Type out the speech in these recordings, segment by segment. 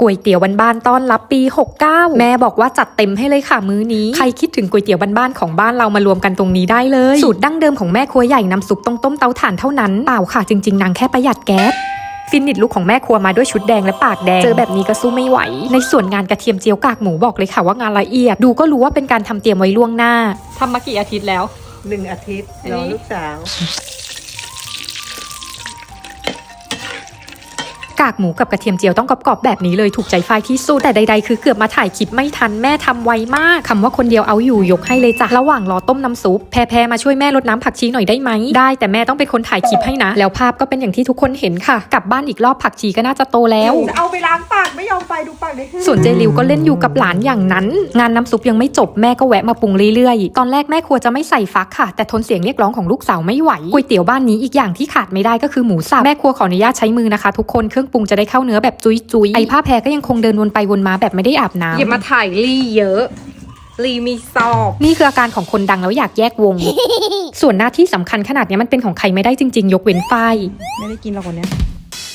ก๋วยเตี๋ยวบ้านๆต้อนรับปี 69 แม่บอกว่าจัดเต็มให้เลยค่ะมื้อนี้ ใครคิดถึงก๋วยเตี๋ยวบ้านๆของบ้านเรามารวมกันตรงนี้ได้เลย สูตรดั้งเดิมของแม่ครัวใหญ่น้ำซุปต้องต้มเตาถ่านเท่านั้นเปล่าค่ะจริงๆนางแค่ประหยัดแก๊สฟินิชลุกของแม่ครัวมาด้วยชุดแดงและปากแดง เจอแบบนี้ก็สู้ไม่ไหว ในส่วนงานกระเทียมเจียวกากหมูบอกเลยค่ะว่างานละเอียด ดูก็รู้ว่าเป็นการทำเตรียมไว้ล่วงหน้าทำมากี่อาทิตย์แล้วหนึ่งอาทิตย์อันรนี้อลูกสาวากหมูกับกระเทียมเจียวต้องกรอบๆแบบนี้เลยถูกใจไฟที่สุดแต่ใดๆคือเกือบมาถ่ายคลิปไม่ทันแม่ทำไวมากคำว่าคนเดียวเอาอยู่ยกให้เลยจ้ะระหว่างรอต้มน้ำซุปแพรๆมาช่วยแม่ลดน้ำผักชีหน่อยได้ไหมได้แต่แม่ต้องเป็นคนถ่ายคลิปให้นะ แล้วภาพก็เป็นอย่างที่ทุกคนเห็นค่ะ กลับบ้านอีกรอบผักชีก็น่าจะโตแล้ว เอาไปล้างปากไม่ยอม ส่วนเจลิวก็เล่นอยู่กับหลานอย่างนั้น งานน้ำซุปยังไม่จบแม่ก็แวะมาปรุงเรื่อยๆ ตอนแรกแม่ครัวจะไม่ใส่ฟักค่ะ แต่ทนเสียงเรียกร้องของลูกสาวไม่ไหวก๋วยเตี๋ยวบ้านนี้อีกอย่างที่ขาดไม่ได้ก็คือหมูสับแม่ครัวขออนุญาตใช้มือนะคะ ทุกคนเครื่องปรุงจะได้เข้าเนื้อแบบจุยจุยๆไอผ้าแพรก็ยังคงเดินวนไปวนมาแบบไม่ได้อาบน้ำอย่ามาถ่ายรีเยอะรีมีสอบนี่คืออาการของคนดังแล้วอยากแยกวง ส่วนหน้าที่สำคัญขนาดเนี้ยมันเป็นของใครไม่ได้จริงๆ ยกเว้นฝ้ายไม่ได้กินหรอกวันเนี้ย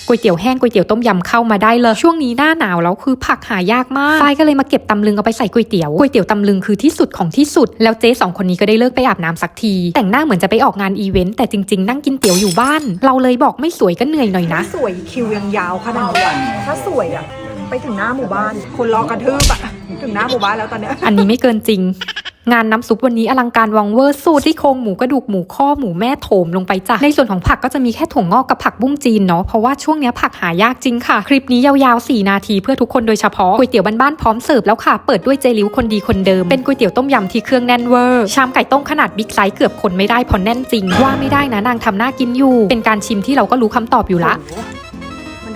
ก๋วยเตี๋ยวแห้งก๋วยเตี๋ยวต้มยำเข้ามาได้เลย ช่วงนี้หน้าหนาวแล้วคือผักหายากมากฝ้ายก็เลยมาเก็บตำลึงเอาไปใส่ก๋วยเตี๋ยวก๋วยเตี๋ยวตำลึงคือที่สุดของที่สุด แล้วเจ๊สองคนนี้ก็ได้เลิกไปอาบน้ำสักที แต่งหน้าเหมือนจะไปออกงานอีเวนต์แต่จริง ๆ นั่งกินเตี๋ยวอยู่บ้าน เราเลยบอกไม่สวยก็เหนื่อยหน่อยนะสวยคิวยังยาวขนาดนี้ถ้าสวยอะไปถึงหน้าหมู่บ้าน คนรอกระทืบอะถึงหน้าหมู่บ้านแล้วตอนเนี้ยอันนี้ไม่เกินจริง งานน้ำซุปวันนี้อลังการวังเวอร์สูตรที่โครงหมูกระดูกหมูข้อหมูแม่โถมลงไปจ้ะในส่วนของผักก็จะมีแค่ถั่วงอกกับผักบุ้งจีนเนาะเพราะว่าช่วงนี้ผักหายากจริงค่ะ คลิปนี้ยาวๆ 4 นาทีเพื่อทุกคนโดยเฉพาะก๋วยเตี๋ยวบ้านๆพร้อมเสิร์ฟแล้วค่ะ เปิดด้วยเจลิ้วคนดีคนเดิม เป็นก๋วยเตี๋ยวต้มยำที่เครื่องแน่นเวอร์ชามไก่ต้มขนาดบิ๊กไซส์เกือบคนไม่ได้พราะแน่นจริงว่าไม่ได้นะนางทำหน้ากินอยู่ เป็นการชิมที่เราก็รู้คำตอบอยู่ละ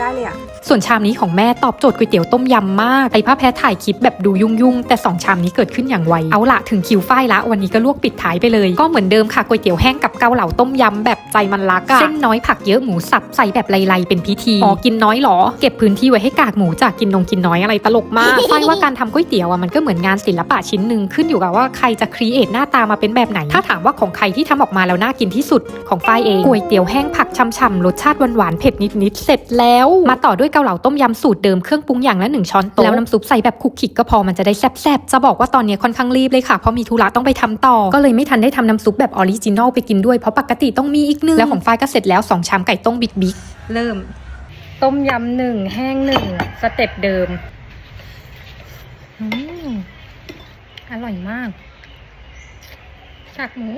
ได้เลยอะส่วนชามนี้ของแม่ตอบโจทย์ก๋วยเตี๋ยวต้มยำมากไอผ้าแพ้ถ่ายคลิปแบบดูยุ่งๆ แต่ 2 ชามนี้เกิดขึ้นอย่างไว เอาละถึงคิวฝ้ายละ วันนี้ก็ลวกปิดท้ายไปเลย ก็เหมือนเดิมค่ะก๋วยเตี๋ยวแห้งกับเกาเหลาต้มยำแบบใจมันรักอะเส้นน้อยผักเยอะหมูสับใส่แบบไลๆเป็นพิธีอ๋อกินน้อยเหรอ เก็บพื้นที่ไว้ให้กากหมูจากกินนงกินน้อยอะไรตลกมากฝ้ายว่าการทำก๋วยเตี๋ยวอะมันก็เหมือนงานศิลปะชิ้นหนึ่งขึ้นอยู่กับว่าใครจะครีเอทหน้าตามาเป็นแบบไหน ถ้าถามว่าของใครที่ทำออกมาแล้วน่ากินที่สุดของฝ้ายเองก๋วยเตี๋ยวแห้งผักช่ำๆรสชาติหวานๆเผ็ดนิดๆเสร็จแล้วมาต่อด้วยเกาเหลาต้มยำสูตรเดิมเครื่องปรุงอย่างละหนึ่งช้อนโต๊ะแล้วน้ำซุปใส่แบบคลุกคลิกก็พอมันจะได้แซ่บๆจะบอกว่าตอนนี้ค่อนข้างรีบเลยค่ะเพราะมีธุระต้องไปทำต่อ ก็เลยไม่ทันได้ทำน้ำซุปแบบออริจินอลไปกินด้วยเพราะปกติต้องมีอีกนึงแล้วของฝ้ายก็เสร็จแล้วสองชามไก่ต้มบิ๊กบิ๊กเริ่ม ต้มยำหนึ่งแห้งหนึ่งสเต็ปเดิมอืมอร่อยมากฉากหมู